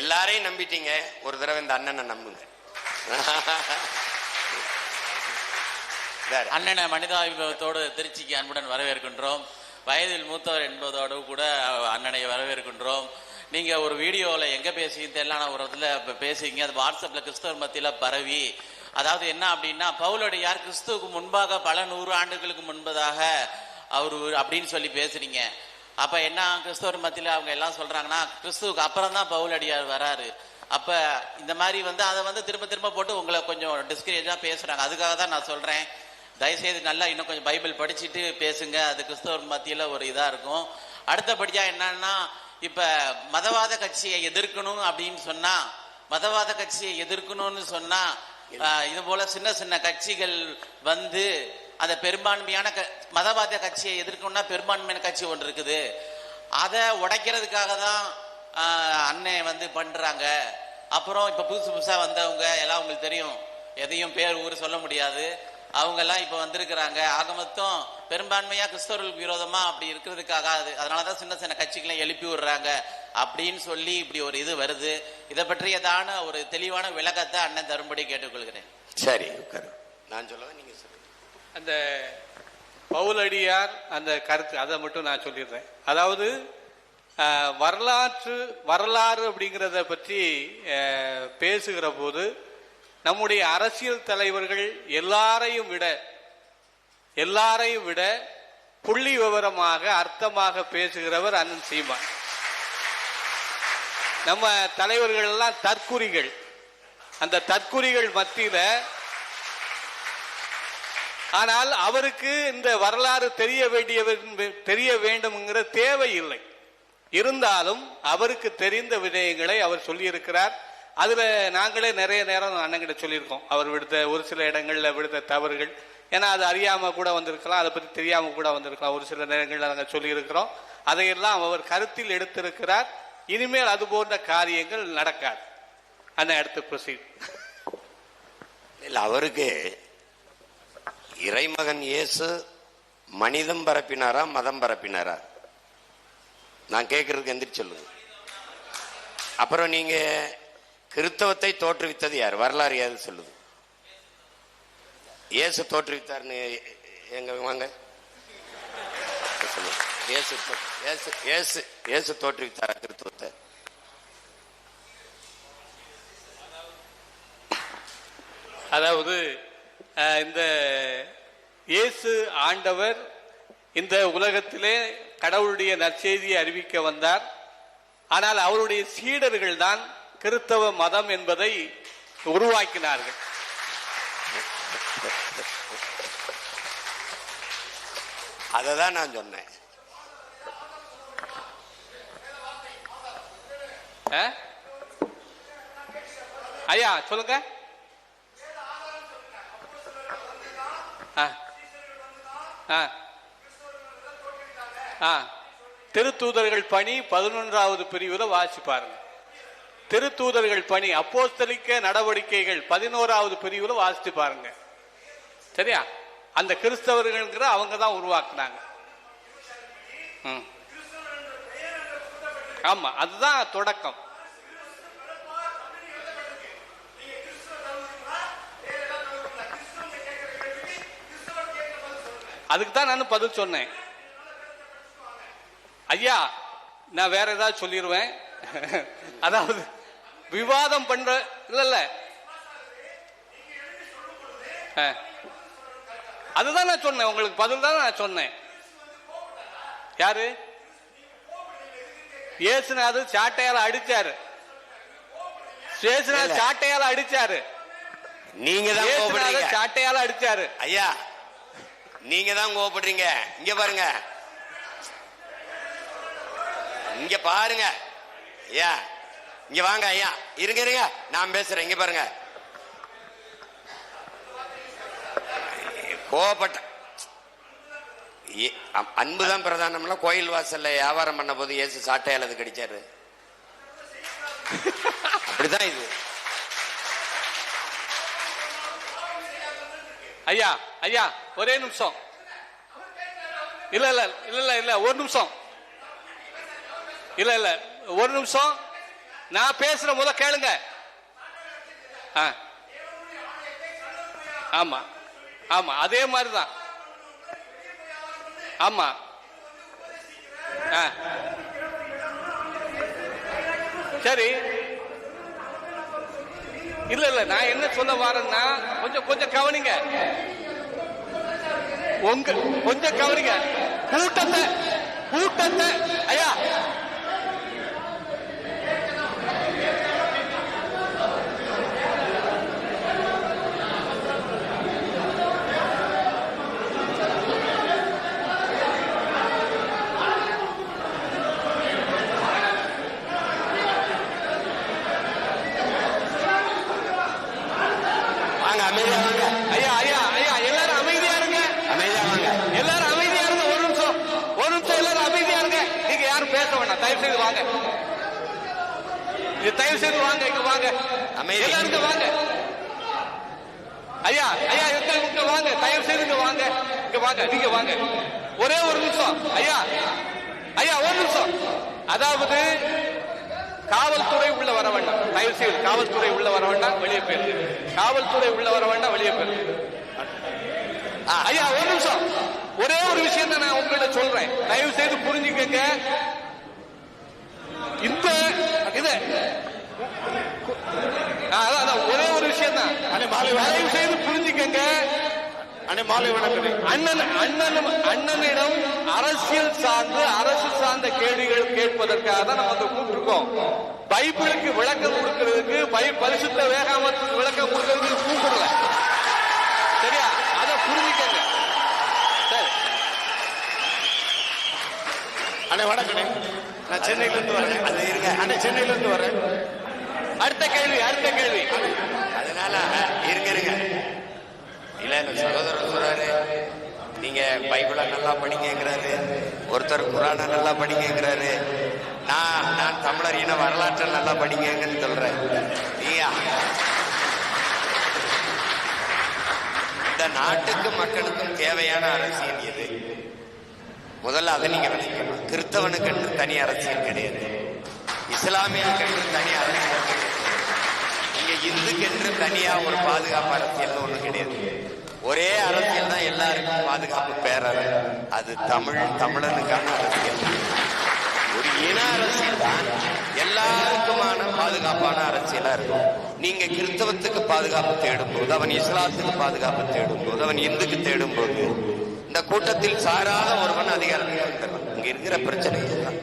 எல்லாரையும் நம்பிட்டீங்க. ஒரு தடவை இந்த அண்ணனை நம்புங்க. அண்ணனை மனிதாபிபவத்தோடு திருச்சிக்கு அன்புடன் வரவேற்கின்றோம். வயதில் மூத்தவர் என்பதோடு கூட அண்ணனை வரவேற்கின்றோம். நீங்க ஒரு வீடியோல எங்க பேசிங்க தெரியல ஒரு இடத்துல இப்ப அது வாட்ஸ்அப்ல கிறிஸ்தவர் மத்தியில பரவி. அதாவது என்ன அப்படின்னா பவுலடியார் கிறிஸ்துவுக்கு முன்பாக பல நூறு ஆண்டுகளுக்கு முன்பதாக அவர் அப்படின்னு சொல்லி பேசுறீங்க. அப்ப என்ன கிறிஸ்தவர் மத்தியில அவங்க எல்லாம் சொல்றாங்கன்னா கிறிஸ்துவுக்கு அப்புறம் தான் பவுல் அடியார் வராரு. அப்ப இந்த மாதிரி வந்து அதை வந்து திரும்ப திரும்ப போட்டு உங்களை கொஞ்சம் டிஸ்கரேஜா பேசுறாங்க. அதுக்காக தான் நான் சொல்றேன். தயவுசெய்து நல்லா இன்னும் கொஞ்சம் பைபிள் படிச்சுட்டு பேசுங்க. அது கிறிஸ்தவர் மத்தியில ஒரு இதா இருக்கும். அடுத்தபடியா என்னன்னா இப்ப மதவாத கட்சியை எதிர்க்கணும் அப்படின்னு சொன்னா மதவாத கட்சியை எதிர்க்கணும்னு சொன்னா இது போல சின்ன சின்ன கட்சிகள் வந்து அந்த பெரும்பான்மையான க- மதவாத கட்சியை எதிர்க்கணும்னா பெரும்பான்மையான கட்சி ஒன்று இருக்குது. அதை உடைக்கிறதுக்காக தான் அண்ணன் வந்து பண்றாங்க. அப்புறம் இப்ப புதுசு புதுசா வந்தவங்க எல்லாம் உங்களுக்கு தெரியும். எதையும் பேர் ஊர் சொல்ல முடியாது. அவங்க எல்லாம் இப்ப வந்திருக்கிறாங்க. ஆக மொத்தம் பெரும்பான்மையா கிறிஸ்தவர்களுக்கு விரோதமா அப்படி இருக்கிறதுக்காக அது அதனாலதான் சின்ன சின்ன கட்சிகளை எழுப்பி விடுறாங்க. அப்படின்னு சொல்லி இப்படி ஒரு இது வருது. இதை பற்றியதான ஒரு தெளிவான விளக்கத்தை அண்ணன் தரும்படி கேட்டுக்கொள்கிறேன். சரி நான் சொல்லவா? நீங்க சொல்லுங்க. அந்த பவுலடியார் அந்த கருத்து அதை மட்டும் நான் சொல்லிடுறேன். அதாவது வரலாற்று வரலாறு அப்படிங்கிறத பற்றி பேசுகிற போது நம்முடைய அரசியல் தலைவர்கள் எல்லாரையும் விட எல்லாரையும் விட புள்ளி விவரமாக அர்த்தமாக பேசுகிறவர் அண்ணன் சீமான். நம்ம தலைவர்கள் எல்லாம் தற்குறிகள். அந்த தற்குறிகள் மத்தியில ஆனால் அவருக்கு இந்த வரலாறு தெரிய வேண்டிய தெரிய வேண்டும்ங்கிற தேவை இல்லை. இருந்தாலும் அவருக்கு தெரிந்த விடயங்களை அவர் சொல்லியிருக்கிறார். அதுல நாங்களே நிறைய நேரம் அண்ணங்கிட்ட சொல்லியிருக்கோம். அவர் விடுத்த ஒரு சில இடங்கள்ல விடுத்த தவறுகள். ஏன்னா அது அறியாம கூட வந்திருக்கலாம் அதை பத்தி தெரியாம கூட வந்திருக்கலாம். ஒரு சில நேரங்கள்ல நாங்கள் சொல்லியிருக்கிறோம். அதையெல்லாம் அவர் கருத்தில் எடுத்திருக்கிறார். இனிமேல் அது போன்ற காரியங்கள் நடக்காது. அண்ணன் அடுத்து ப்ரொசீட் இல்ல அவருக்கு இறைமகன் இயேசு மனிதம் பரப்பினாரா மதம் பரப்பினாரா? நான் கேட்கறதுக்கு எந்திரிச்சு சொல்லுங்க. அப்புறம் நீங்க கிறிஸ்தவத்தை தோற்றுவித்தது யார்? வரலாறு யாரு சொல்லுது? இயேசு தோற்றுவித்தார்னு எங்க வாங்க? இயேசு தோ- இயேசு இயேசு தோற்றுவித்தாரா அதாவது இந்த இயேசு ஆண்டவர் இந்த உலகத்திலே கடவுளுடைய நற்செய்தியை அறிவிக்க வந்தார். ஆனால் அவருடைய சீடர்கள் தான் கிறிஸ்தவ மதம் என்பதை உருவாக்கினார்கள். அதை தான் நான் சொன்னேன்? ஐயா சொல்லுங்க. ஆ. ஆ. ஆ. திருத்தூதர்கள் பணி பதினொன்றாவது பிரிவுல வாசி பாருங்க திருத்தூதர்கள் பணி அப்போஸ்தலிக்க நடவடிக்கைகள் பதினோராவது பிரிவுல வாசித்து பாருங்க சரியா அந்த கிறிஸ்தவர்கள்ங்கிற அவங்க தான் உருவாக்குனாங்க ம். ஆமா அதுதான் தொடக்கம் அதுக்கு தான் நான் பதில் சொன்னேன். ஐயா நான் வேற ஏதாவது சொல்லிடுவேன் அதாவது விவாதம் பண்ற இல்ல இல்ல. அதுதான் நான் சொன்னேன். உங்களுக்கு பதில் தான் நான் சொன்னேன். யாரு? இயேசுநாதர் சாட்டையால அடிச்சாரு. இல்ல. சாட்டையால அடிச்சாரு. நீங்க தான் சாட்டையால அடிச்சாரு. ஐயா நீங்க தான் கோவப்படுறீங்க. இங்க பாருங்க. இங்க பாருங்க. ஐயா இங்க வாங்க ஐயா. இருங்க இருங்க. நான் பேசுறேன். இங்க பாருங்க. கோவப்பட்ட ஏ- அன்புதான் பிரதானம்ல கோயில் வாசல்ல வியாபாரம் பண்ண போது ஏசு சாட்டையால் அது கடிச்சாரு. அப்படிதான் இது. ஐயா ஐயா ஒரே நிமிஷம். இல்ல இல்ல இல்ல இல்ல இல்ல ஒரு நிமிஷம். இல்ல இல்ல ஒரு நிமிஷம். நான் பேசுற முத கேளுங்க. ஆ. ஆமா ஆமா அதே மாதிரிதான். ஆமா. ஆ. சரி. இல்ல இல்ல நான் என்ன சொல்ல வரேன்னா கொஞ்சம் கொஞ்சம் கவனிங்க. உங்க கொஞ்சம் கவனிங்க. கூட்டத்தை கூட்டத்தை ஐயா வாங்க அமைதியா வாங்க ஐயா ஐயா ஐயா எல்லாரும் அமைதியா இருங்க அமைதியா வாங்க எல்லாரும் அமைதியா இருங்க ஒரு நிமிஷம் ஒரு நிமிஷம் எல்லாரும் அமைதியா இருங்க நீங்க யாரும் பேச வேண்டாம் தயவு செய்து வாங்க இது தயவு செய்து வாங்க. எல்லாரும் இங்க வாங்க. ஐயா ஐயா இங்க இங்க வாங்க? தயவு செய்து இங்க வாங்க. இங்க வாங்க நீங்க வாங்க. ஒரே ஒரு நிமிஷம். ஐயா ஐயா ஒரு நிமிஷம். அதாவது காவல்துறை உள்ள வர வேண்டாம். தயவு செய்து காவல்துறை உள்ள வர வேண்டாம் வெளியே போயிரு. காவல்துறை உள்ள வர வேண்டாம் வெளியே போயிரு. ஐயா ஒரு நிமிஷம். ஒரே ஒரு விஷயம் தான் நான் உங்ககிட்ட சொல்றேன். தயவு செய்து புரிஞ்சுக்கங்க. இந்த இது ஆ, அதான், அதான், ஒரே ஒரு விஷயம் மாலை தயவு செய்து புரிஞ்சுக்கங்க. அண்ணே மாலை வணக்கம். அண்ணன் அண்ணன் அண்ணனிடம் அரசியல் சார்ந்து அரசு சார்ந்த கேள்விகள் கேட்பதற்காக தான் நம்ம அதை கூப்பிட்டுருக்கோம். பைபிளுக்கு விளக்கம் கொடுக்கிறதுக்கு பை பரிசுத்த வேகாமத்துக்கு விளக்கம் கொடுக்கிறதுக்கு கூப்பிடல. சரியா? அதை புரிஞ்சுக்கங்க. சரி. அண்ணே வணக்கம் நான் சென்னையில இருந்து வரேன். அண்ணே சென்னையில இருந்து வரேன். அடுத்த கேள்வி அடுத்த கேள்வி. அதனால இருங்க இருங்க. இல்ல இந்த சகோதரர் சொல்றாரு நீங்க பைபிளை நல்லா படிங்கிறாரு ஒருத்தர் குரானை நல்லா படிங்கிறாரு நான் நான் தமிழர் இன வரலாற்றை நல்லா படிங்கன்னு சொல்றேன். நீயா? இந்த நாட்டுக்கு மக்களுக்கும் தேவையான அரசியல் எது? முதல்ல அதை நீங்க விளக்கணும் கிறிஸ்தவனுக்கு தனி அரசியல் கிடையாது. இஸ்லாமியனுக்கு தனி அரசியல் கிடையாது. இங்க இந்துக்கென்று தனியா ஒரு பாதுகாப்பு அரசியல் ஒண்ணு கிடையாது. ஒரே அரசியல் தான் எல்லாருக்கும் பாதுகாப்பு பேரவை. அது தமிழ் தமிழனுக்கான அரசியல். ஒரு இன அரசியல் தான் எல்லாருக்குமான பாதுகாப்பான அரசியலா இருக்கும். நீங்க கிறிஸ்தவத்துக்கு பாதுகாப்பு தேடும் போது அவன் இஸ்லாத்துக்கு பாதுகாப்பு தேடும் போது அவன் இந்துக்கு தேடும் போது இந்த கூட்டத்தில் சாராத ஒருவன் அதிகாரத்துக்கு இங்க இருக்கிற பிரச்சனை இதுதான்.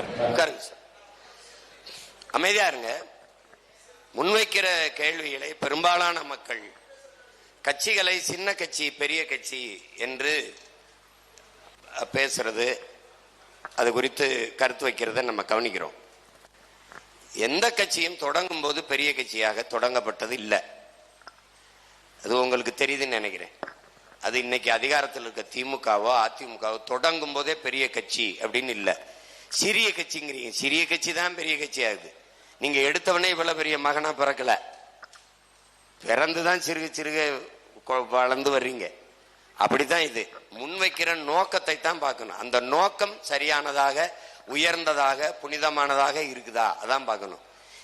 உட்காருங்க உட்காருங்க சார். அமைதியா இருங்க. முன்வைக்கிற கேள்விகளை பெரும்பாலான மக்கள் கட்சிகளை சின்ன கட்சி பெரிய கட்சி என்று பேசுறது அது குறித்து கருத்து வைக்கிறத நம்ம கவனிக்கிறோம். எந்த கட்சியும் தொடங்கும் போது பெரிய கட்சியாக தொடங்கப்பட்டது இல்லை. அது உங்களுக்கு தெரியுதுன்னு நினைக்கிறேன். அது இன்னைக்கு அதிகாரத்தில் இருக்க திமுகவோ அதிமுகவோ தொடங்கும் போதே பெரிய கட்சி அப்படின்னு இல்லை. சிறிய கட்சிங்கிறீங்க. சிறிய கட்சி தான் பெரிய கட்சி ஆகுது. நீங்க எடுத்தவனே இவ்வளவு பெரிய மகனா பிறக்கல. பிறந்து தான் சிறுக சிறுக கொ- வளர்ந்து வர்றீங்க. அப்படித்தான் இது. முன்வைக்கிற நோக்கத்தை தான் பார்க்கணும். அந்த நோக்கம் சரியானதாக உயர்ந்ததாக புனிதமானதாக இருக்குதா? அதான் பார்க்கணும்.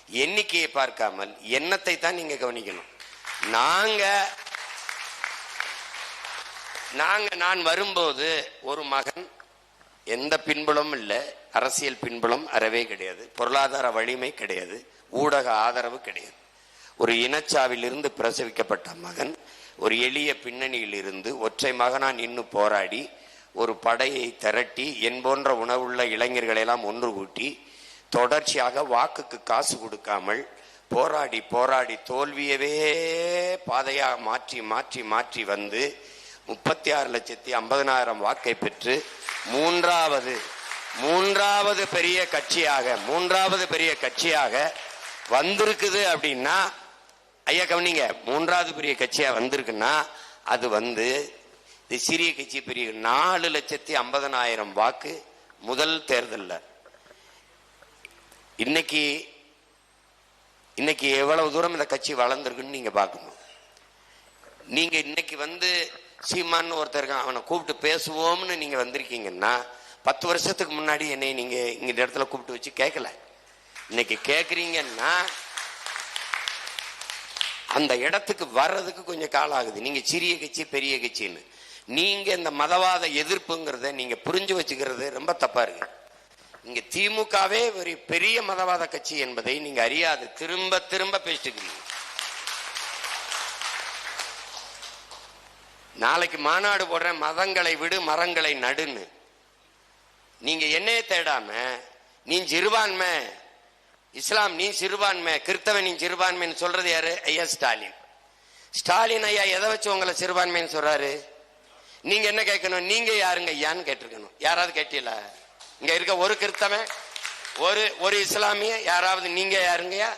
எண்ணிக்கையை பார்க்காமல் எண்ணத்தை தான் நீங்க கவனிக்கணும். நாங்க நாங்க நான் வரும்போது ஒரு மகன் எந்த பின்புலமும் இல்லை. அரசியல் பின்புலம் அறவே கிடையாது. பொருளாதார வலிமை கிடையாது. ஊடக ஆதரவு கிடையாது. ஒரு இனச்சாவிலிருந்து பிரசவிக்கப்பட்ட மகன் ஒரு எளிய பின்னணியில் இருந்து ஒற்றை மகனா நின்று போராடி ஒரு படையை திரட்டி என் போன்ற உணவுள்ள இளைஞர்களெல்லாம் ஒன்று கூட்டி தொடர்ச்சியாக வாக்குக்கு காசு கொடுக்காமல் போராடி போராடி தோல்வியவே பாதையாக மாற்றி மாற்றி மாற்றி வந்து முப்பத்தி ஆறு லட்சத்தி ஐம்பதனாயிரம் வாக்கை பெற்று மூன்றாவது மூன்றாவது பெரிய கட்சியாக மூன்றாவது பெரிய கட்சியாக வந்திருக்குது அப்படின்னா ஐயா கவனிங்க மூன்றாவது பெரிய கட்சியாக வந்திருக்குன்னா அது வந்து இது சிறிய கட்சி பெரிய நாலு லட்சத்தி ஐம்பதனாயிரம் வாக்கு முதல் தேர்தலில். இன்னைக்கு இன்னைக்கு எவ்வளவு தூரம் இந்த கட்சி வளர்ந்துருக்குன்னு நீங்கள் பார்க்கணும். நீங்கள் இன்னைக்கு வந்து சீமான்னு ஒருத்தர் இருக்கான் அவனை கூப்பிட்டு பேசுவோம்னு நீங்கள் வந்திருக்கீங்கன்னா பத்து வருஷத்துக்கு முன்னாடி என்னை நீங்கள் இங்கே இந்த இடத்துல கூப்பிட்டு வச்சு கேட்கல இன்னைக்கு கேட்குறீங்கன்னா அந்த இடத்துக்கு வர்றதுக்கு கொஞ்சம் காலம் ஆகுது. நீங்க சிறிய கட்சி பெரிய கட்சின்னு. நீங்க இந்த மதவாத எதிர்ப்புங்கிறத நீங்க புரிஞ்சு வச்சுக்கிறது ரொம்ப தப்பா இருக்கு. இங்க திமுகவே ஒரு பெரிய மதவாத கட்சி என்பதை நீங்க அறியாது. திரும்ப திரும்ப பேசிட்டு நாளைக்கு மாநாடு போடுறேன் மதங்களை விடு மரங்களை நடுன்னு. நீங்க என்னைய தேடாம நீ சிறுபான்மை இஸ்லாம் நீ சிறுபான்மை கிறிஸ்தவன் நீ சிறுபான்மைன்னு சொல்றது யாரு? ஐயா ஸ்டாலின். ஸ்டாலின் ஐயா எதை வச்சு உங்களை சிறுபான்மைன்னு சொல்றாரு? நீங்க என்ன கேட்கணும்? நீங்க யாருங்க ஐயான்னு கேட்டிருக்கணும். யாராவது கேட்டீங்களா? இங்க இருக்க ஒரு கிறிஸ்தவன் ஒரு ஒரு இஸ்லாமிய யாராவது நீங்க யாருங்கய்யா?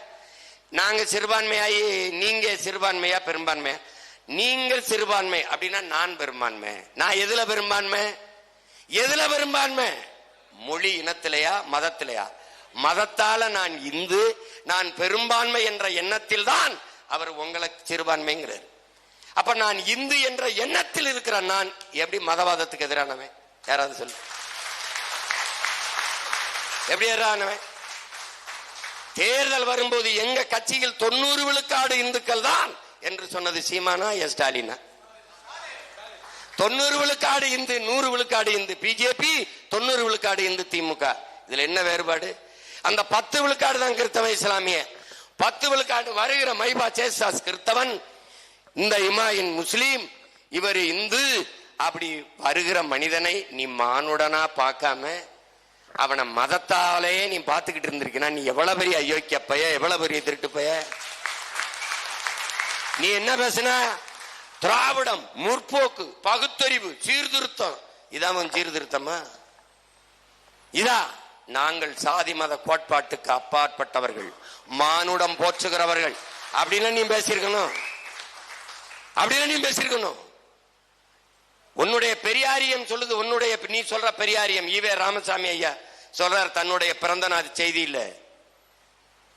நாங்க சிறுபான்மையாயி நீங்க சிறுபான்மையா பெரும்பான்மையா? நீங்கள் சிறுபான்மை அப்படின்னா நான் பெரும்பான்மை. நான் எதுல பெரும்பான்மை? எதுல பெரும்பான்மை? மொழி இனத்திலையா? மதத்திலையா? மதத்தால நான் இந்து நான் பெரும்பான்மை என்ற எண்ணத்தில் தான் அவர் உங்களை சிறுபான்மைங்கிறார். அப்ப நான் இந்து என்ற எண்ணத்தில் இருக்கிற நான் எப்படி மதவாதத்துக்கு எதிரானவன்? யாராவது சொல்லு. எப்படி எதிரானவன்? தேர்தல் வரும்போது எங்க கட்சியில் தொண்ணூறு விழுக்காடு இந்துக்கள் தான் என்று சொன்னது சீமானா எஸ் ஸ்டாலினா? தொண்ணூறு விழுக்காடு இந்து நூறு விழுக்காடு இந்து. பிஜேபி தொண்ணூறு விழுக்காடு இந்து திமுக. இதுல என்ன வேறுபாடு? அந்த பத்து விழுக்காடு தான் கிறிஸ்தவ இஸ்லாமிய. பத்து விழுக்காடு வருகிற மைபா சேசாஸ் கிறிஸ்தவன் இந்த இமாயின் முஸ்லீம். இவர் இந்து. அப்படி வருகிற மனிதனை நீ மானுடனா பார்க்காம அவனை மதத்தாலேயே நீ பார்த்துக்கிட்டு இருந்திருக்கினா நீ எவ்வளவு பெரிய அயோக்கிய பைய எவ்வளவு பெரிய திருட்டு பைய நீ என்ன பேசுன? திராவிடம் முற்போக்கு பகுத்தறிவு சீர்திருத்தம். இதான் உன் சீர்திருத்தமா? இதா நாங்கள் சாதி மத கோட்பாட்டுக்கு அப்பாற்பட்டவர்கள். மானுடம் போற்றுகிறவர்கள். அப்படின்னு நீ பேசியிருக்கணும். அப்படின்னு நீ பேசியிருக்கணும். உன்னுடைய பெரியாரியம் சொல்லுது உன்னுடைய நீ சொல்ற பெரியாரியம். ஈவே ராமசாமி ஐயா சொல்றார் தன்னுடைய பிறந்த நாள் செய்தியில.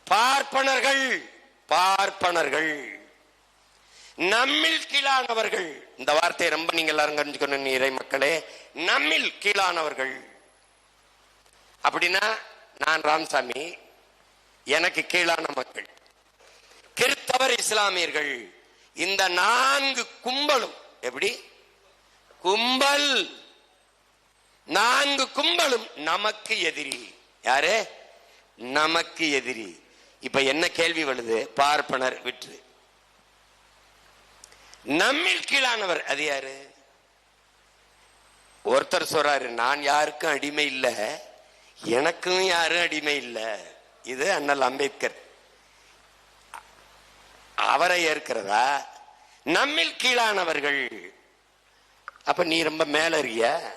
பார்ப்பனர்கள் பார்ப்பனர்கள். நம்மில் கீழானவர்கள். இந்த வார்த்தையை ரொம்ப நீங்க எல்லாரும் கணிச்சுக்கணும் இறை மக்களே. நம்மில் கீழானவர்கள். அப்படின்னா நான் ராமசாமி எனக்கு கீழான மக்கள். கிறிஸ்தவர் இஸ்லாமியர்கள். இந்த நான்கு கும்பலும் எப்படி? கும்பல். நான்கு கும்பலும் நமக்கு எதிரி. யாரு? நமக்கு எதிரி. இப்ப என்ன கேள்வி வருது? பார்ப்பனர் விற்று. நம்மில் கீழானவர். அது யாரு? ஒருத்தர் சொல்றாரு நான் யாருக்கும் அடிமை இல்லை எனக்கும் யாரும் அடிமை இல்லை. இது அண்ணல் அம்பேத்கர். அவரை ஏற்கிறதா? நம்மில் கீழானவர்கள். அப்ப நீ ரொம்ப மேல இருக்கிய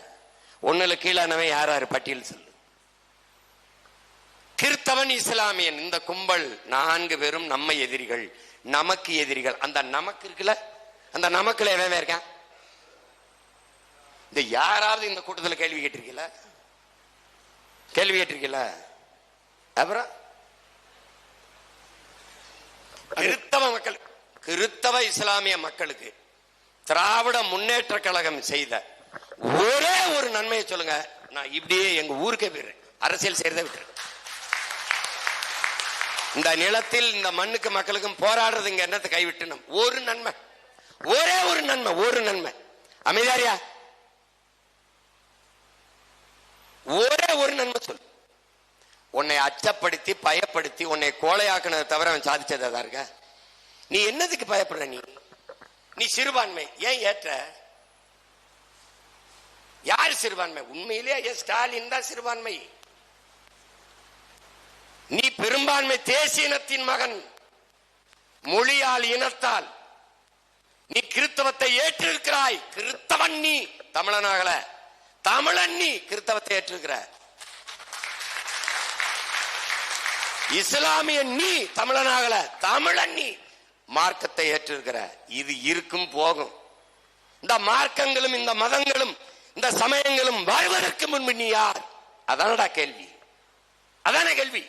ஒண்ணுல கீழானவன் யார் பட்டியல் சொல்லு. கிறிஸ்தவன் இஸ்லாமியன். இந்த கும்பல் நான்கு பேரும் நம்ம எதிரிகள் நமக்கு எதிரிகள். அந்த நமக்கு இருக்குல்ல அந்த நமக்குல எவன் இருக்கான்? இந்த யாராவது இந்த கூட்டத்தில் கேள்வி கேட்டிருக்கீங்களா கேள்வி கேட்டிருக்கீங்களா அப்புறம்? கிறித்தவ மக்கள் கிறித்தவ இஸ்லாமிய மக்களுக்கு திராவிட முன்னேற்ற கழகம் செய்த ஒரே ஒரு நன்மையை சொல்லுங்க. நான் இப்படியே எங்க ஊருக்கே போயிடுறேன். அரசியல் செய்யறத விட்டுருக்கேன் இந்த நிலத்தில் இந்த மண்ணுக்கு மக்களுக்கும் போராடுறதுங்க என்னத்தை கைவிட்டு ஒரு நன்மை. ஒரே ஒரு நன்மை ஒரு நன்மை. அமைதியாரியா ஒரே ஒரு நன்மை சொல். உன்னை அச்சப்படுத்தி பயப்படுத்தி உன்னை கோலையாக்குனதை தவிர அவன் சாதிச்சதா இருக்க? நீ என்னதுக்கு பயப்படுற நீ? நீ சிறுபான்மை. ஏன் ஏற்ற? யார் சிறுபான்மை? உண்மையிலேயே ஐயா ஸ்டாலின் தான் சிறுபான்மை? நீ பெரும்பான்மை தேசிய இனத்தின் மகன். மொழியால் இனத்தால். நீ கிறித்தவத்தை ஏற்றிருக்கிறாய். கிறித்தவன் நீ. தமிழனாகல. தமிழன் நீ கிறித்தவத்தை ஏற்றிருக்கிற. இஸ்லாமிய நீ தமிழனாகல. தமிழன் நீ மார்க்கத்தை ஏற்றிருக்கிற. இது இருக்கும் போகும். இந்த மார்க்கங்களும் இந்த மதங்களும் இந்த சமயங்களும் வாழ்வதற்கு முன்பு நீ யார்? அதானடா கேள்வி. அதான கேள்வி.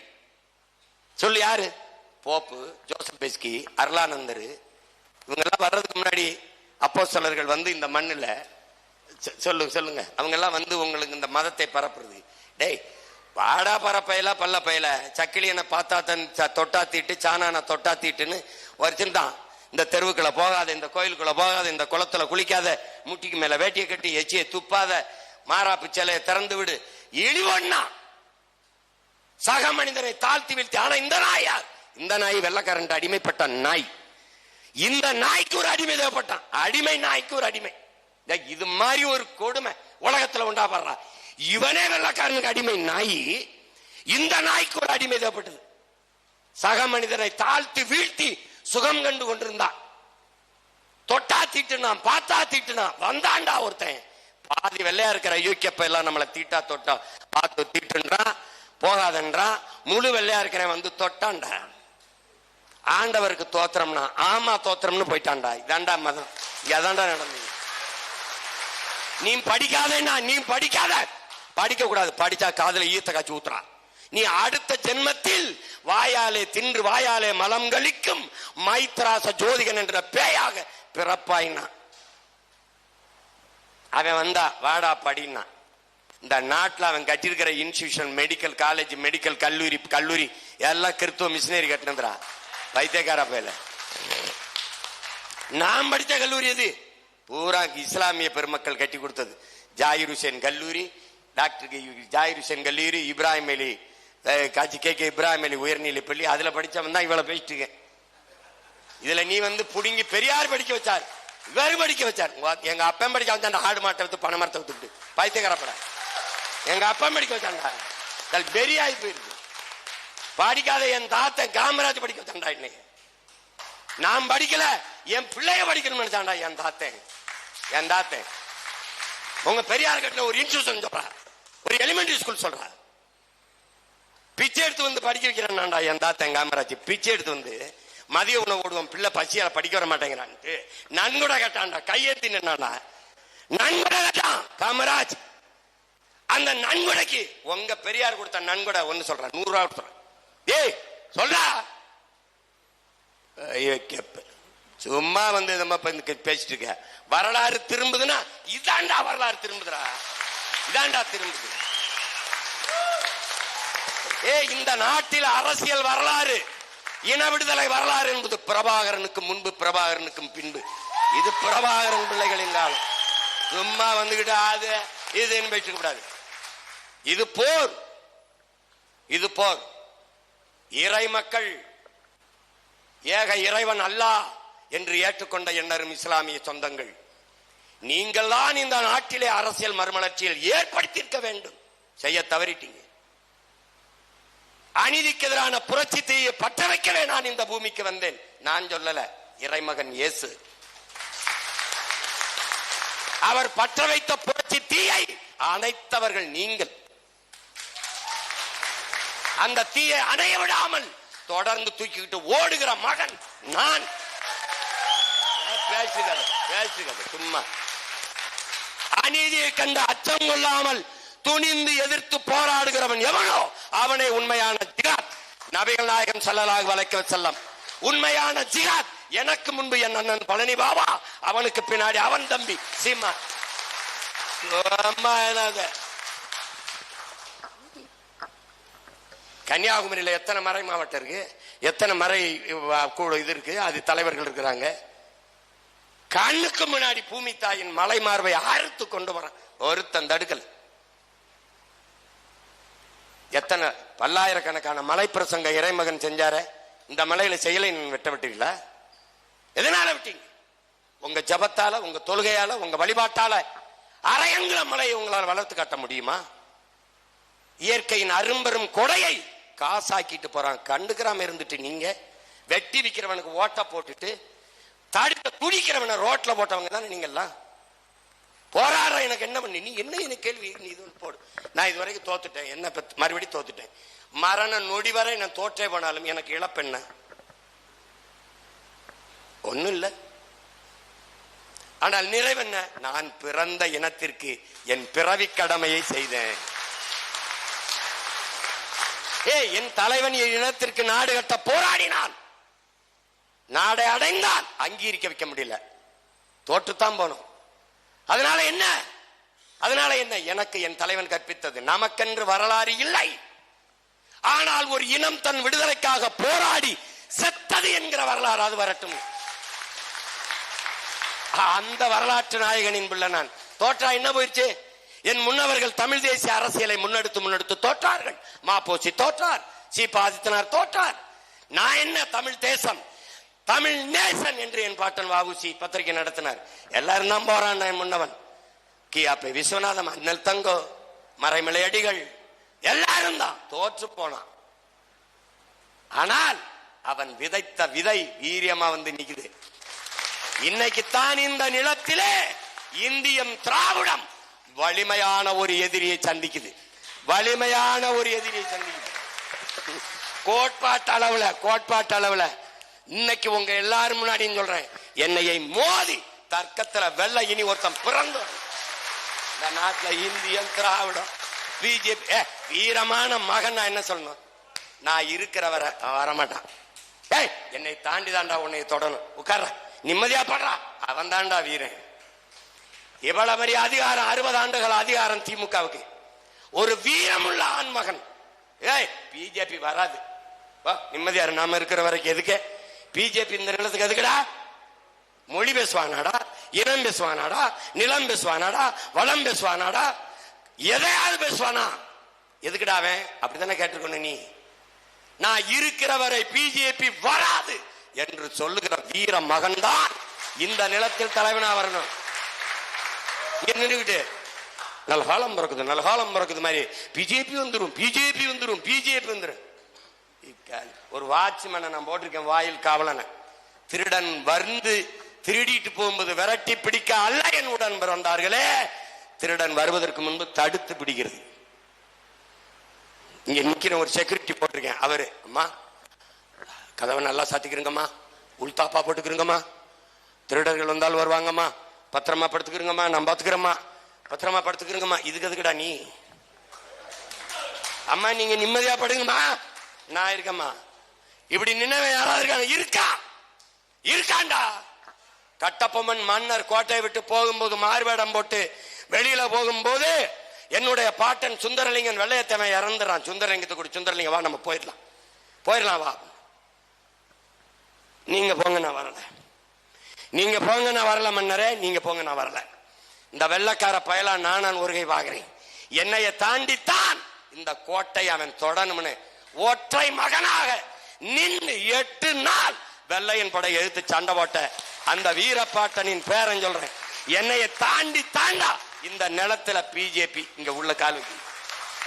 சொல்லு யாரு? போப்பு ஜோசப் பெஸ்கி அருளானந்தர் இவங்கெல்லாம் வர்றதுக்கு முன்னாடி அப்போ சிலர்கள் வந்து இந்த மண்ணுல சொ- சொல்லுங்க சொல்லுங்க. அவங்க எல்லாம் வந்து உங்களுக்கு இந்த மதத்தை பரப்புறது. டேய் வாடா பரப்பையில பல்ல பையில. சக்கிலியனை பார்த்தா தன் தொட்டாத்திட்டு தொட்டா தீட்டு சாணான தொட்டா தீட்டுன்னு இந்த தெருவுக்குள்ள போகாத இந்த கோயிலுக்குள்ள போகாத இந்த குளத்துல குளிக்காத முட்டிக்கு மேல வேட்டியை கட்டி எச்சியை துப்பாத மாறாப்பு சிலையை திறந்து விடு. இழிவண்ணா! சக மனிதனை தாழ்த்தி வீழ்த்தி ஆனா இந்த நாய் யார்? இந்த நாய் வெள்ளக்காரன் அடிமைப்பட்ட நாய். இந்த நாய்க்கு ஒரு அடிமை தேவைப்பட்டான். அடிமை நாய்க்கு ஒரு அடிமை. இது மாதிரி ஒரு கொடுமை உலகத்துல உண்டாப்படுறா. இவனே வெள்ளக்காரனுக்கு அடிமை. நாய் இந்த நாய்க்கு ஒரு அடிமை தேவைப்பட்டது. சக மனிதனை தாழ்த்தி வீழ்த்தி சுகம் கண்டு கொண்டிருந்தான் தொட்டா தீட்டுனான் பார்த்தா தீட்டுனான். வந்தாண்டா ஒருத்தன். பாதி வெள்ளையா இருக்கிற யூகேப்ப எல்லாம் நம்மளை தீட்டா தொட்டா. பார்த்து தீட்டுன்றான் போகாதன்றான். முழு வெள்ளையா இருக்கிறவன் வந்து தொட்டான்டா. ஆண்டவருக்கு தோத்திரம்னா ஆமா தோத்திரம்னு போயிட்டான்டா. இதாண்டா மதம். இதாண்டா நடந்தது. நீ படிக்காதேண்ணா நீ படிக்காத. படிக்க கூடாது படிச்சா காதுல ஈத்த காய்ச்சி ஊத்துறா. நீ அடுத்த ஜென்மத்தில் வாயாலே தின்று வாயாலே மலம் கழிக்கும் மைத்ராச ஜோதிகன் என்ற பேயாக பிறப்பாயினா அவன் வந்தா வாடா படினா இந்த நாட்டுல அவன் கட்டியிருக்கிற இன்ஸ்டிடியூஷன் மெடிக்கல் காலேஜ் மெடிக்கல் கல்லூரி கல்லூரி எல்லாம் கிறித்துவ மிஷினரி கட்டினதுரா வைத்தியக்கார பயில நான் படித்த கல்லூரி எது? பூரா இஸ்லாமிய பெருமக்கள் கட்டி கொடுத்தது. ஜாயிர் ஹுசேன் கல்லூரி டாக்டர் ஜாயிர் ஹுசேன் கல்லூரி இப்ராஹிம் அலி காட்சி கே கே இப்ராஹிம் அலி உயர்நிலை பள்ளி அதுல படிச்சவன் தான் இவ்வளவு பேசிட்டு இதில் இதுல நீ வந்து புடுங்கி பெரியார் படிக்க வச்சார் இவர் படிக்க வச்சார். எங்க அப்பன் படிக்க அந்த ஆடு மாட்டை வித்து பண மரத்தை வித்துட்டு பைத்தியக்காரப்பட. எங்க அப்பன் படிக்க வச்சாண்டா அது பெரியாய் போயிருக்கு. படிக்காத என் தாத்தன் காமராஜ் படிக்க வச்சான்டா இன்னைக்கு நான் படிக்கல என் பிள்ளைய படிக்கணும்னு நினைச்சான்டா என் தாத்தன் என் தாத்தன் உங்க பெரியார் கட்டின ஒரு இன்ஸ்டியூஷன் சொல்றா. ஒரு எலிமெண்டரி ஸ்கூல் சொல்றா. பிச்சை எடுத்து வந்து படிக்க வைக்கிறேன்டா என் தாத்தன் காமராஜ். பிச்சை எடுத்து வந்து மதிய உணவு ஓடுவோம் பிள்ளை பசியால படிக்க வர மாட்டேங்கிறான்ட்டு நன்கொடை கேட்டான்டா. கையெழுத்தி நின்னாடா நன்கொடை கேட்டான் காமராஜ். அந்த நன்கொடைக்கு உங்க பெரியார் கொடுத்த நன்கொடை ஒன்னு சொல்றேன் நூறு ரூபா கொடுத்துறேன் ஏய் சொல்றா. ஐயோ கேப்ப. சும்மா வந்து நம்ம பேசிட்டு இருக்க வரலாறு திரும்புதுன்னா இதாண்டா வரலாறு திரும்புதுடா. இதாண்டா திரும்புது. ஏ இந்த நாட்டில் அரசியல் வரலாறு இன விடுதலை வரலாறு என்பது பிரபாகரனுக்கு முன்பு பிரபாகரனுக்கும் பின்பு. இது பிரபாகரன் பிள்ளைகளின் காலம். சும்மா வந்துகிட்டு அது இதுன்னு பேசிக்க கூடாது. இது போர். இது போர். இறை மக்கள் ஏக இறைவன் அல்லாஹ் என்று ஏற்றுக்கொண்ட எண்ணரும் இஸ்லாமிய சொந்தங்கள். நீங்கள் தான் இந்த நாட்டிலே அரசியல் மறுமலர்ச்சியில் ஏற்படுத்தியிருக்க வேண்டும். செய்ய தவறிட்டீங்க. அநீதிக்கு எதிரான புரட்சி தீயை பற்ற வைக்கவே நான் இந்த பூமிக்கு வந்தேன். நான் சொல்லல இறைமகன் இயேசு. அவர் பற்ற வைத்த புரட்சி தீயை அணைத்தவர்கள் நீங்கள். அந்த தீயை அணைய விடாமல் தொடர்ந்து தூக்கிக்கிட்டு ஓடுகிற மகன் நான். பேசுகிறது பேசுகிறது சும்மா. அநீதியை கண்டு அச்சம் கொள்ளாமல் துணிந்து எதிர்த்து போராடுகிறவன் எவனோ அவனை உண்மையான ஜிகாத் நபிகள் நாயகம் செல்லலாக அலைஹி செல்லம் உண்மையான ஜிகாத் எனக்கு முன்பு என் அண்ணன் பழனி பாபா அவனுக்கு பின்னாடி அவன் தம்பி சீமா. என்னது கன்னியாகுமரியில் எத்தனை மறை மாவட்டம் இருக்கு? எத்தனை மறை கூட இது இருக்கு? அது தலைவர்கள் இருக்கிறாங்க. கண்ணுக்கு முன்னாடி பூமி தாயின் மலை மார்பை அறுத்து கொண்டு வரான் ஒருத்தன் தடுக்கல. எத்தனை பல்லாயிரக்கணக்கான மலை பிரசங்க இறைமகன் செஞ்சார? இந்த மலையில செயலை வெட்ட விட்டீங்களா எதனால விட்டீங்க? உங்க ஜபத்தால உங்க தொழுகையால உங்க வழிபாட்டால அரையங்குல மலையை உங்களால் வளர்த்து காட்ட முடியுமா? இயற்கையின் அரும்பெரும் கொடையை காசாக்கிட்டு போறான் கண்டுக்கிறாம இருந்துட்டு நீங்க வெட்டி விற்கிறவனுக்கு ஓட்ட போட்டுட்டு தடுக்க குடிக்கிறவனை ரோட்ல போட்டவங்க தானே நீங்கெல்லாம்? போராடுற எனக்கு என்ன பண்ணி? நீ என்ன எனக்கு கேள்வி? நீ இது போடு. நான் இது வரைக்கும் தோத்துட்டேன். என்ன மறுபடியும் தோத்துட்டேன். மரண நொடி வரை நான் தோற்றே போனாலும் எனக்கு இழப்பென்ன ஒண்ணும் இல்லை. ஆனால் நிறைவென்ன நான் பிறந்த இனத்திற்கு என் பிறவி கடமையை செய்தேன். ஏ என் தலைவன் என் இனத்திற்கு நாடு கட்ட போராடினான். நாடை அடைந்தான். அங்கீகரிக்க வைக்க முடியல. தோற்றுத்தான் போனோம். அதனால என்ன? அதனால என்ன? எனக்கு என் தலைவன் கற்பித்தது. நமக்கென்று வரலாறு இல்லை. ஆனால் ஒரு இனம் தன் விடுதலைக்காக போராடி செத்தது என்கிற வரலாறு அது வரட்டும். அந்த வரலாற்று நாயகனின் பிள்ளை நான். தோற்றா என்ன போயிடுச்சு என் முன்னவர்கள் தமிழ் தேசிய அரசியலை முன்னெடுத்து முன்னெடுத்து தோற்றார்கள். மாப்போசி தோற்றார். சி. பாதித்தனார் தோற்றார். நான் என்ன தமிழ் தேசம்? தமிழ் நேசன் என்று என் பாட்டன் வாவுசி பத்திரிகை நடத்தினார். எல்லாரும் தான் போறான் என் முன்னவன். கியாப்பை விஸ்வநாதம் அண்ணல் தங்கோ மறைமலை அடிகள் எல்லாரும் தான் தோற்று போனான். ஆனால் அவன் விதைத்த விதை வீரியமா வந்து நிக்குது. இன்னைக்கு தான் இந்த நிலத்திலே இந்தியம் திராவிடம். வலிமையான ஒரு எதிரியை சந்திக்குது. வலிமையான ஒரு எதிரியை சந்திக்குது. கோட்பாட்டு அளவுல கோட்பாட்டு அளவுல இன்னைக்கு உங்க எல்லாரும் முன்னாடி சொல்றேன். என்னையை மோதி தர்க்கத்துல வெள்ள இனி ஒருத்தன் பிறந்த இந்த நாட்டுல இந்தியன் திராவிடம். பிஜேபி ஏ வீரமான மகன் நான் என்ன சொல்லணும்? நான் இருக்கிறவரை வரமாட்டான். ஏய் என்னை தாண்டி தாண்டா உன்னை தொடணும். உட்கார்ற. நிம்மதியா படுறா. அவன் தாண்டா வீரன். இவ்வளவு பெரிய அதிகாரம் அறுபது ஆண்டுகள் அதிகாரம் திமுகவுக்கு. ஒரு வீரமுள்ள ஆண்மகன். ஏய் பிஜேபி வராது. வா நிம்மதியா நாம இருக்கிற வரைக்கும் எதுக்கு? பிஜேபி இந்த நிலத்துக்கு எதுக்குடா? மொழி பேசுவானாடா இனம் பேசுவானாடா நிலம் பேசுவானாடா வளம் பேசுவானாடா எதையாவது பேசுவானா? எதுக்குடா அவன்? அப்படித்தானே கேட்டிருக்கணும் நீ. நான் இருக்கிற வரை பிஜேபி வராது என்று சொல்லுகிற வீர மகன்தான் இந்த நிலத்தில் தலைவனா வரணும். இங்க நின்றுகிட்டு நல்ல காலம் பிறக்குது நல்ல காலம் பிறக்குது மாதிரி. பிஜேபி வந்துடும் பிஜேபி வந்துடும் பிஜேபி வந்துரும். ஒரு வாட்ச்மேனை நான் போட்டிருக்கேன் வாயில் காவலனை. திருடன் வந்து திருடிட்டு போகும்போது விரட்டி பிடிக்க அல்ல என் உடன் பிறந்தார்களே திருடன் வருவதற்கு முன்பு தடுத்து பிடிக்கிறது. இங்க நிக்கிற ஒரு செக்யூரிட்டி போட்டிருக்கேன். அவரு அம்மா கதவை நல்லா சாத்திக்கிறங்கம்மா உள்தாப்பா போட்டுக்கிறங்கம்மா திருடர்கள் வந்தால் வருவாங்கம்மா பத்திரமா படுத்துக்கிறோங்கம்மா நான் பார்த்துக்கிறோம்மா பத்திரமா படுத்துக்கிறங்கம்மா. இதுக்கு எதுக்குடா நீ? அம்மா நீங்க நிம்மதியா படுங்கம்மா. நான் இருக்கம்மா. இப்படி நின்னவன் யாராவது இருக்காங்க? இருக்கா? இருக்காண்டா? கட்டப்பொம்மன் மன்னர் கோட்டையை விட்டு போகும்போது மார்வேடம் போட்டு வெளியில போகும்போது என்னுடைய பாட்டன் சுந்தரலிங்கன் வெள்ளையத்தவன் இறந்துறான். சுந்தரலிங்கத்தை கூட சுந்தரலிங்க வா நம்ம போயிடலாம். போயிடலாம் வா. நீங்க போங்க நான் வரல நீங்க போங்க நான் வரல மன்னரே. நீங்க போங்க நான் வரல. இந்த வெள்ளக்கார பயலா நானான் ஒருகை பாக்குறேன் என்னைய தாண்டித்தான் இந்த கோட்டை அவன் தொடணும்னு ஒற்றை மகனாக நின்று எட்டு நாள் வெள்ளையன் படை எழுத்து சண்டை போட்ட அந்த வீரப்பாட்டனின் பேரன் சொல்றேன். என்னைய தாண்டி தாண்டா இந்த நிலத்துல பிஜேபி இங்க உள்ள கால்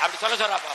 அப்படி சொல்ல சொல்றாப்பா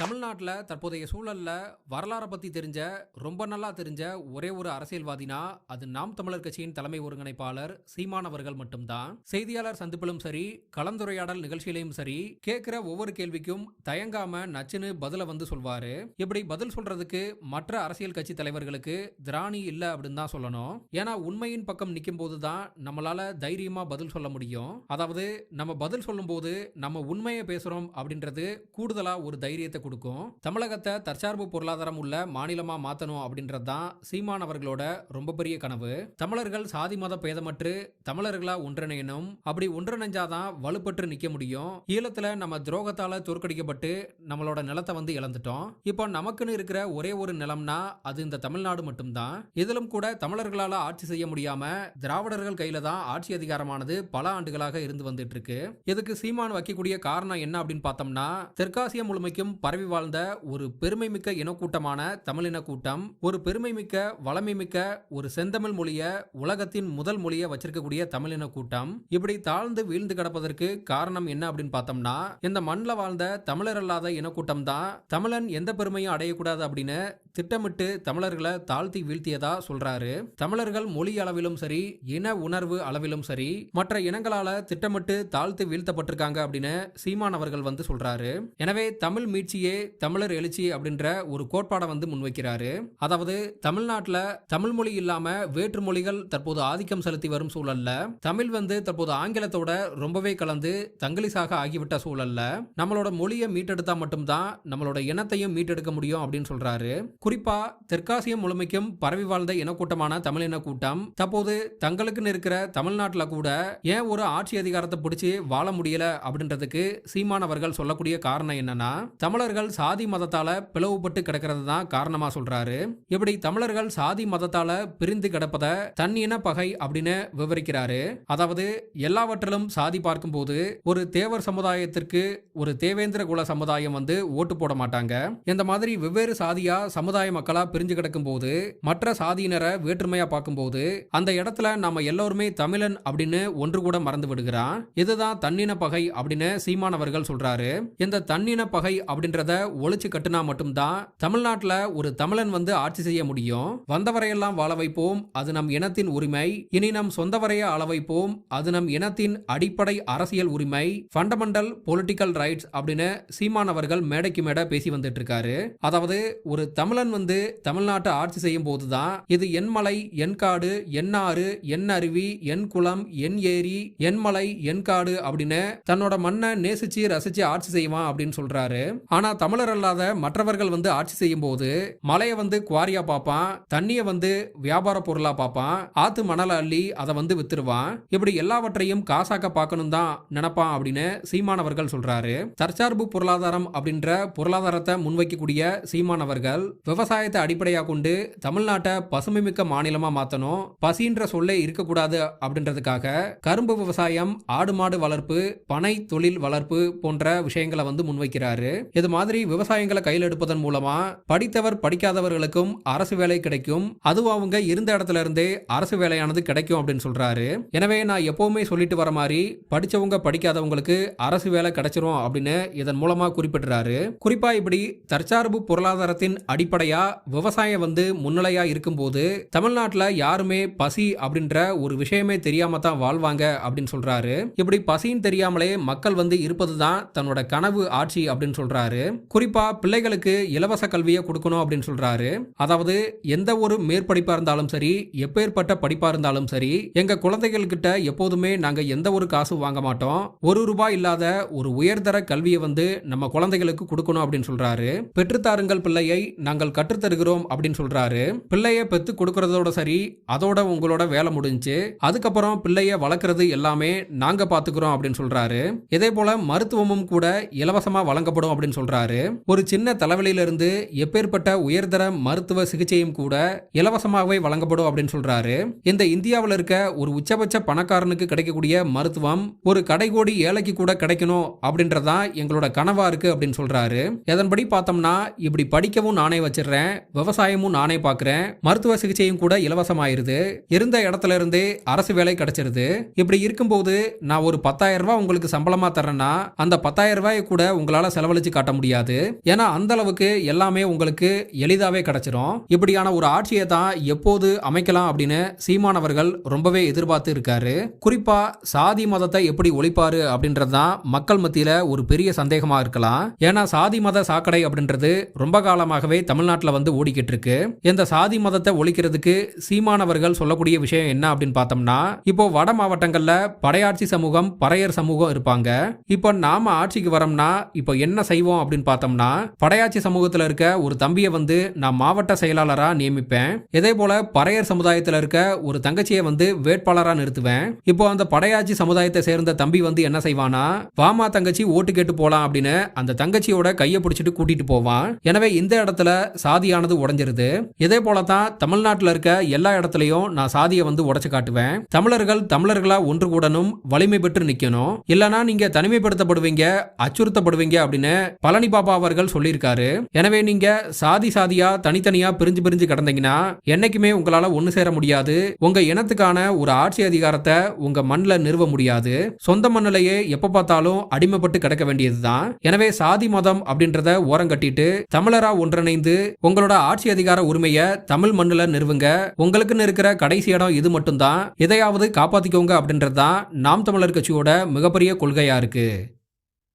தமிழ்நாட்டில் தற்போதைய சூழலில் வரலாறை பற்றி தெரிஞ்ச ரொம்ப நல்லா தெரிஞ்ச ஒரே ஒரு அரசியல்வாதினா அது நாம் தமிழர் கட்சியின் தலைமை ஒருங்கிணைப்பாளர் சீமான் அவர்கள் மட்டும்தான். செய்தியாளர் சந்திப்பிலும் சரி கலந்துரையாடல் நிகழ்ச்சியிலையும் சரி கேட்குற ஒவ்வொரு கேள்விக்கும் தயங்காம நச்சுன்னு பதில வந்து சொல்வாரு. இப்படி பதில் சொல்றதுக்கு மற்ற அரசியல் கட்சி தலைவர்களுக்கு திராணி இல்லை அப்படின்னு தான் சொல்லணும். ஏன்னா உண்மையின் பக்கம் நிற்கும் போது தான் நம்மளால தைரியமா பதில் சொல்ல முடியும். அதாவது நம்ம பதில் சொல்லும்போது நம்ம உண்மையை பேசுறோம் அப்படின்றது கூடுதலா ஒரு தைரியத்தை கொடுக்கும். தமிழகத்தை தற்சார்பு பொருளாதாரம் உள்ள மாநிலமா மாத்தணும் அப்படின்றது தான் சீமான் அவர்களோட ரொம்ப பெரிய கனவு. தமிழர்கள் சாதி மத பேதமற்று தமிழர்களா ஒன்றிணையணும். அப்படி ஒன்றிணைஞ்சாதான் வலுப்பற்று நிக்க முடியும். ஈழத்துல நம்ம துரோகத்தால தோற்கடிக்கப்பட்டு நம்மளோட நிலத்தை வந்து இழந்துட்டோம். இப்போ நமக்குன்னு இருக்கிற ஒரே ஒரு நிலம்னா அது இந்த தமிழ்நாடு மட்டும்தான். இதிலும் கூட தமிழர்களால ஆட்சி செய்ய முடியாம திராவிடர்கள் கையில தான் ஆட்சி அதிகாரமானது பல ஆண்டுகளாக இருந்து வந்துட்டு இருக்கு. இதுக்கு சீமான் வைக்கக்கூடிய காரணம் என்ன அப்படின்னு பார்த்தோம்னா தெற்காசிய முழுமைக்கும் பரவி வாழ்ந்த ஒரு பெருமை மிக்க இனக்கூட்டமான தமிழின கூட்டம் ஒரு பெருமை மிக்க வளமை மிக்க ஒரு செந்தமிழ் மொழிய உலகத்தின் முதல் மொழியை வச்சிருக்கக்கூடிய தமிழின கூட்டம். இப்படி தாழ்ந்து வீழ்ந்து கிடப்பதற்கு காரணம் என்ன அப்படின்னு பார்த்தோம்னா இந்த மண்ணில் வாழ்ந்த தமிழர் அல்லாத இனக்கூட்டம் தான் தமிழன் எந்த பெருமையும் அடையக்கூடாது அப்படின்னு திட்டமிட்டு தமிழர்களை தாழ்த்தி வீழ்த்தியதா சொல்றாரு. தமிழர்கள் மொழி அளவிலும் சரி இன உணர்வு அளவிலும் சரி மற்ற இனங்களால திட்டமிட்டு தாழ்த்து வீழ்த்தப்பட்டிருக்காங்க அப்படின்னு சீமான் அவர்கள் வந்து சொல்றாரு. எனவே தமிழ் மீட்சியே தமிழர் எழுச்சி அப்படின்ற ஒரு கோட்பாடை வந்து முன்வைக்கிறாரு. அதாவது தமிழ்நாட்டில் தமிழ் மொழி இல்லாம வேற்று மொழிகள் தற்போது ஆதிக்கம் செலுத்தி வரும் சூழல்ல தமிழ் வந்து தற்போது ஆங்கிலத்தோட ரொம்பவே கலந்து தங்கிலிசாக ஆகிவிட்ட சூழல்ல நம்மளோட மொழியை மீட்டெடுத்தா மட்டும்தான் நம்மளோட இனத்தையும் மீட்டெடுக்க முடியும் அப்படின்னு சொல்றாரு. குறிப்பா தெற்காசியம் முழுமைக்கும் பரவி வாழ்ந்த இனக்கூட்டமான தமிழ் இனக்கூட்டம் தற்போது தங்களுக்குன்னு இருக்கிற தமிழ்நாட்டில் கூட ஏன் ஒரு ஆட்சி அதிகாரத்தை பிடிச்சி வாழ முடியல அப்படின்றதுக்கு சீமான் அவர்கள் சொல்லக்கூடிய காரணம் என்னன்னா தமிழர்கள் சாதி மதத்தால பிளவுபட்டு கிடக்கிறது தான் காரணமா சொல்றாரு. இப்படி தமிழர்கள் சாதி மதத்தால பிரிந்து கிடப்பத தன் இன பகை அப்படின்னு விவரிக்கிறாரு. அதாவது எல்லாவற்றிலும் சாதி பார்க்கும்போது ஒரு தேவர் சமுதாயத்திற்கு ஒரு தேவேந்திர குல சமுதாயம் வந்து ஓட்டு போட மாட்டாங்க. இந்த மாதிரி வெவ்வேறு சாதியா சமுதாய மக்களா பிரிஞ்சு கிடக்கும் போது மற்ற சாதியினரை வேற்றுமையா பார்க்கும்போது அந்த இடத்துல நாம எல்லோருமே தமிழன் அப்படின்னு ஒன்று கூட மறந்து விடுகிறான் இதுதான் தன்னின பகை அப்படின்னு சீமானவர்கள் சொல்றாரு. இந்த தன்னின பகை அப்படின்றத ஒழிச்சு கட்டுனா மட்டும்தான் தமிழ்நாட்டுல ஒரு தமிழன் வந்து ஆட்சி செய்ய முடியும். வந்தவரையெல்லாம் வாழ வைப்போம் அது நம் இனத்தின் உரிமை. இனி நம் சொந்தவரைய ஆள வைப்போம் அது நம் இனத்தின் அடிப்படை அரசியல் உரிமை. ஃபண்டமெண்டல் பொலிட்டிக்கல் ரைட்ஸ் அப்படின்னு சீமான் அவர்கள் மேடைக்கு மேடை பேசி வந்துட்டு இருக்காரு. அதாவது ஒரு தமிழ் தமிழன் வந்து தமிழ்நாட்டை ஆட்சி செய்யும் போதுதான் இது என் மலை என் காடு என் ஆறு என் அருவி என் குளம் என் ஏரி என் மலை என் காடு அப்படின்னு தன்னோட மண்ணை நேசிச்சு ரசிச்சு ஆட்சி செய்வான் அப்படின்னு சொல்றாரு. ஆனா தமிழர் அல்லாத மற்றவர்கள் வந்து ஆட்சி செய்யும் போது மலையை வந்து குவாரியா பார்ப்பான் தண்ணியை வந்து வியாபார பொருளா பார்ப்பான் ஆத்து மணல அள்ளி அதை வந்து வித்துருவான். இப்படி எல்லாவற்றையும் காசாக்க பார்க்கணும் தான் நினைப்பான் அப்படின்னு சீமானவர்கள் சொல்றாரு. தற்சார்பு பொருளாதாரம் அப்படின்ற பொருளாதாரத்தை முன்வைக்கக்கூடிய சீமானவர்கள் விவசாயத்தை அடிப்படையாக கொண்டு தமிழ்நாட்டை பசுமைமிக்க மாநிலமா மாத்தணும் பசின்ற சொல்லே இருக்கக்கூடாது அப்படின்றதுக்காக கரும்பு விவசாயம் ஆடு மாடு வளர்ப்பு பனை தொழில் வளர்ப்பு போன்ற விஷயங்களை வந்து முன்வைக்கிறாரு. இது மாதிரி விவசாயங்களை கையில் எடுப்பதன் மூலமா படித்தவர் படிக்காதவர்களுக்கும் அரசு வேலை கிடைக்கும். அதுவும் அவங்க இருந்த இடத்துல இருந்தே அரசு வேலையானது கிடைக்கும் அப்படின்னு சொல்றாரு. எனவே நான் எப்பவுமே சொல்லிட்டு வர மாதிரி படிச்சவங்க படிக்காதவங்களுக்கு அரசு வேலை கிடைச்சிரும் அப்படின்னு இதன் மூலமா குறிப்பிடுறாரு. குறிப்பா இப்படி தற்சார்பு பொருளாதாரத்தின் அடிப்படை அடிப்படையா விவசாயம் வந்து முன்னிலையா இருக்கும்போது தமிழ்நாட்டில் யாருமே பசி அப்படின்ற ஒரு விஷயமே தெரியாம தான் வாழ்வாங்க அப்படின்னு சொல்றாரு. இப்படி பசின்னு தெரியாமலே மக்கள் வந்து இருப்பது தான் தன்னோட கனவு ஆட்சி அப்படின்னு சொல்றாரு. குறிப்பா பிள்ளைகளுக்கு இலவச கல்வியை கொடுக்கணும் அப்படின்னு சொல்றாரு. அதாவது எந்த ஒரு மேற்படிப்பா இருந்தாலும் சரி எப்பேற்பட்ட படிப்பா இருந்தாலும் சரி எங்க குழந்தைகள் கிட்ட எப்போதுமே நாங்க எந்த ஒரு காசு வாங்க மாட்டோம். ஒரு ரூபாய் இல்லாத ஒரு உயர்தர கல்வியை வந்து நம்ம குழந்தைகளுக்கு கொடுக்கணும் அப்படின்னு சொல்றாரு. பெற்றுத்தாருங்கள் பிள்ளையை நாங்கள் கற்றுத்தருகிறோம் அப்படின்னு சொல்றாரு. பிள்ளைய பெத்து கொடுக்கறதோட சரி அதோட உங்களோட வேலை முடிஞ்சு அதுக்கப்புறம் பிள்ளைய வளர்க்கறது எல்லாமே நாங்க பாத்துக்கிறோம் அப்படின்னு சொல்றாரு. இதே போல மருத்துவமும் கூட இலவசமா வழங்கப்படும் அப்படின்னு சொல்றாரு. ஒரு சின்ன தலைவலியில இருந்து எப்பேற்பட்ட உயர்தர மருத்துவ சிகிச்சையும் கூட இலவசமாகவே வழங்கப்படும் அப்படின்னு சொல்றாரு. இந்த இந்தியாவில் இருக்க ஒரு உச்சபட்ச பணக்காரனுக்கு கிடைக்கக்கூடிய மருத்துவம் ஒரு கடைகோடி ஏழைக்கு கூட கிடைக்கணும் அப்படின்றதான் எங்களோட கனவா இருக்கு அப்படின்னு சொல்றாரு. இதன்படி பார்த்தோம்னா இப்படி படிக்கவும் நானே வச்சு வச்சிடுறேன். விவசாயமும் நானே பாக்குறேன். மருத்துவ சிகிச்சையும் கூட இலவசமாயிருது. இருந்த இடத்துல இருந்தே அரசு வேலை கிடைச்சிருது. இப்படி இருக்கும்போது நான் ஒரு பத்தாயிரம் ரூபாய் உங்களுக்கு சம்பளமா தரேன்னா அந்த பத்தாயிரம் ரூபாயை கூட உங்களால செலவழிச்சு காட்ட முடியாது. ஏன்னா அந்த அளவுக்கு எல்லாமே உங்களுக்கு எளிதாவே கிடைச்சிரும். இப்படியான ஒரு ஆட்சியை தான் எப்போது அமைக்கலாம் அப்படின்னு சீமானவர்கள் ரொம்பவே எதிர்பார்த்து இருக்காரு. குறிப்பா சாதி மதத்தை எப்படி ஒழிப்பாரு அப்படின்றது தான் மக்கள் மத்தியில ஒரு பெரிய சந்தேகமா இருக்கலாம். ஏன்னா சாதி மத சாக்கடை அப்படின்றது ரொம்ப காலமாகவே தமிழ்நாட்டில் வந்து ஓடிக்கிட்டு இருக்கு இந்த சாதி மதத்தை ஒழிக்கிறதுக்கு சீமானவர்கள் சொல்லக்கூடிய விஷயம் என்ன அப்படின்னு பார்த்தோம்னா இப்போ வட மாவட்டங்கள்ல படையாட்சி சமூகம் பறையர் சமூகம் இருப்பாங்க. இப்போ நாம ஆட்சிக்கு வரோம்னா இப்போ என்ன செய்வோம் அப்படின்னு பார்த்தோம்னா படையாட்சி சமூகத்தில் இருக்க ஒரு தம்பியை வந்து நான் மாவட்ட செயலாளராக நியமிப்பேன். இதே போல பறையர் சமுதாயத்தில் இருக்க ஒரு தங்கச்சியை வந்து வேட்பாளராக நிறுத்துவேன். இப்போ அந்த படையாட்சி சமுதாயத்தை சேர்ந்த தம்பி வந்து என்ன செய்வானா வாமா தங்கச்சி ஓட்டு கேட்டு போலாம் அப்படின்னு அந்த தங்கச்சியோட கையை பிடிச்சிட்டு கூட்டிட்டு போவான். எனவே இந்த இடத்துல சாதியானது உடைஞ்சிருது. இதே போல தான் தமிழ்நாட்டில் இருக்க எல்லா இடத்துலயும் நான் சாதியை வந்து உடைச்சு காட்டுவேன். தமிழர்கள் தமிழர்களா ஒன்று கூடணும் வலிமை பெற்று நிக்கணும். இல்லனா நீங்க தனிமைப்படுத்தப்படுவீங்க அச்சுறுத்தப்படுவீங்க அப்படின்னு பழனி பாபா அவர்கள் சொல்லியிருக்காரு. எனவே நீங்க சாதி சாதியா தனித்தனியா பிரிஞ்சு பிரிஞ்சு கிடந்தீங்கன்னா என்னைக்குமே உங்களால ஒண்ணு சேர முடியாது. உங்க இனத்துக்கான ஒரு ஆட்சி அதிகாரத்தை உங்க மண்ணில் நிறுவ முடியாது. சொந்த மண்ணிலேயே எப்ப பார்த்தாலும் அடிமைப்பட்டு கிடக்க வேண்டியதுதான். எனவே சாதி மதம் அப்படின்றத ஓரம் கட்டிட்டு தமிழரா ஒன்றிணைந்து உங்களோட ஆட்சி அதிகார உரிமையை தமிழ் மண்ணுல நிறுவுங்க. உங்களுக்குன்னு இருக்கிற கடைசி இடம் இது மட்டும்தான். இதையாவது காப்பாத்திக்கோங்க அப்படின்றது தான் நாம் தமிழர் கட்சியோட மிகப்பெரிய கொள்கையா இருக்கு.